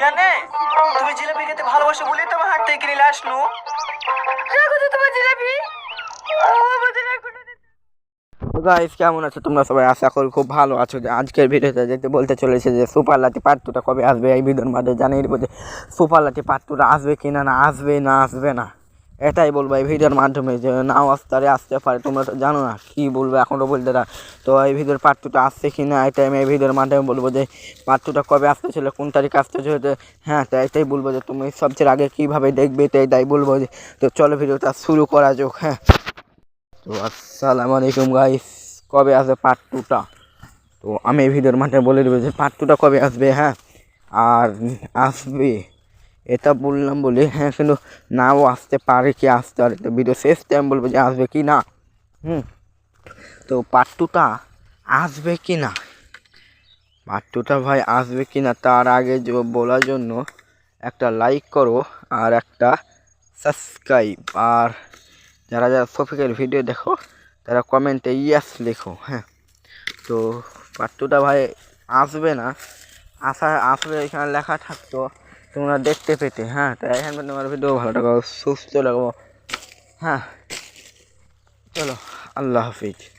কেন? তুমি জিলাপি খেতে ভালোবাসো বলে তোমার হাত থেকে কিনে আসনু। রাখো তো তোমার জিলাপি। গাইস কেমন আছো? তোমরা সবাই আশা করি খুব ভালো আছো। যে আজকের ভিডিওতে যেতে বলতে চলেছে যে সুপার লাতি পাত্রটা কবে আসবে এই ভিডিওর মাঝে জানিয়ে দেবো যে সুপার লাতি পাত্রটা আসবে কি না না আসবে না আসবে না। এটাই বলব, এই ভিডিওর মাধ্যমে যে নাও আসতে আসতে পারে, তোমরা তো জানো না কী বলব এখনও বলতে না। তো এই ভিডিওর পার্ট টুটা আসছে কি না এটাই আমি এই ভিডিওর মাধ্যমে বলব যে পার্ট টুটা কবে আসতে ছিল কোন তারিখে আসতে ছিল তো হ্যাঁ তো এটাই বলব যে তুমি সবচেয়ে আগে কীভাবে দেখবে, তো এটাই বলব যে, তো চলো ভিডিওটা শুরু করা যাক হ্যাঁ। তো আসসালামু আলাইকুম গাইস কবে আসবে পার্ট টুটা তো আমি এই ভিডিওর মাঠে বলে দেবো যে পার্ট টুটা কবে আসবে হ্যাঁ। আর আসবে এটা বললাম বলে হ্যাঁ কিন্তু নাও আসতে পারে কি আসতে পারে তো ভিডিও শেষ টাইম বলব যে আসবে কি না। হুম। তো পার্ট টুটা আসবে কি না? পার্ট টুটা ভাই আসবে কি না, তার আগে বলার জন্য একটা লাইক করো আর একটা সাবস্ক্রাইব আর যারা যারা শফিকের ভিডিও দেখো, তারা কমেন্টে ইয়াস লেখো হ্যাঁ। তো পাট্টুটা ভাই আসবে না। আসা আসবে এখানে লেখা থাকতো। তোমরা দেখতে পেতে হ্যাঁ? তাই এখানে তোমার ভিডিও ভালো থাকো, সুস্থ লাগবো হ্যাঁ? চলো, আল্লাহ হাফিজ।